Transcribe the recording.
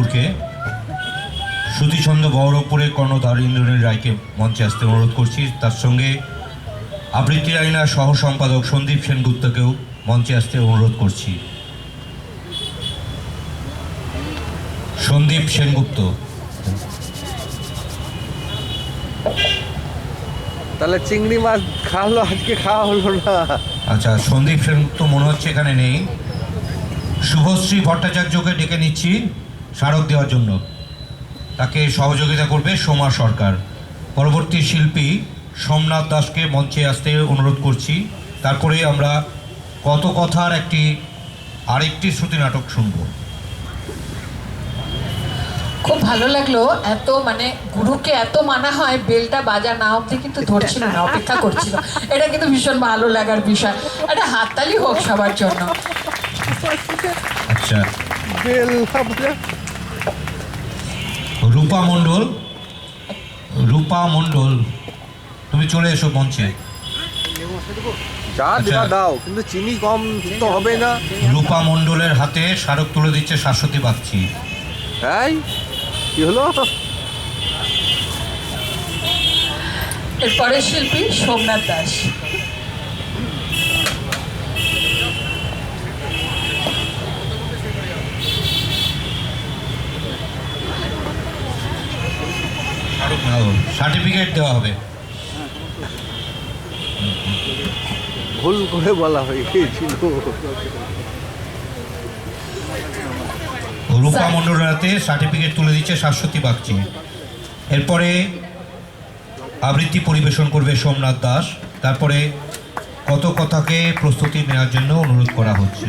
বহরমপুরকে শ্রুতিছন্দ বহরমপুরের কর্ণধার ইন্দ্রনীল রায়কে মঞ্চে আসতে অনুরোধ করছি। তার সঙ্গে আবৃত্তি আইনার সহ সম্পাদক সন্দীপ সেনগুপ্তকেও মঞ্চে আসতে অনুরোধ করছি। সন্দীপ সেনগুপ্ত। তাহলে চিংড়ি মাছ খাওয়ালো আজকে খাওয়া হলো না। আচ্ছা সন্দীপ সেনগুপ্ত মনে হচ্ছে এখানে নেই। শুভশ্রী ভট্টাচার্যকে ডেকে নিচ্ছি। স্মারক দেওয়ার জন্য। তাকে সহযোগিতা করবে সোমা সরকার। পরবর্তী শিল্পী সোমনাথ দাসকে মঞ্চে আসতে অনুরোধ করছি। তারপরে আমরা কত কথার একটি আরেকটি শ্রুতি নাটক শুনব। খুব ভালো লাগল। এত মানে গুরুকে এত মানা হয় বেলটা বাজা না অব্দি কিন্তু ধরছিল না অপেক্ষা করছিল। এটা কিন্তু ভীষণ ভালো লাগার বিষয়। এটা হাততালি হোক সবার জন্য। আচ্ছা। রূপা মণ্ডল রূপা মণ্ডল তুমি চলে এসো মঞ্চে। যা আচ্ছা। দাও কিন্তু চিনি কম তো হবে না। রূপা মণ্ডলের হাতে স্মারক তুলে দিচ্ছে শাশ্বতী বাগচি। তাই কি হলো? এরপরে শিল্পী সোমনাথ দাস। সার্টিফিকেট দেওয়া হবে। ভুল করে বলা হয়ে গিয়েছিল। রূপা হাতে সার্টিফিকেট তুলে দিচ্ছে শাশ্বতী বাগচি। এরপরে আবৃত্তি পরিবেশন করবে সোমনাথ দাস। তারপরে কত কথাকে প্রস্তুতি নেওয়ার জন্য অনুরোধ করা হচ্ছে।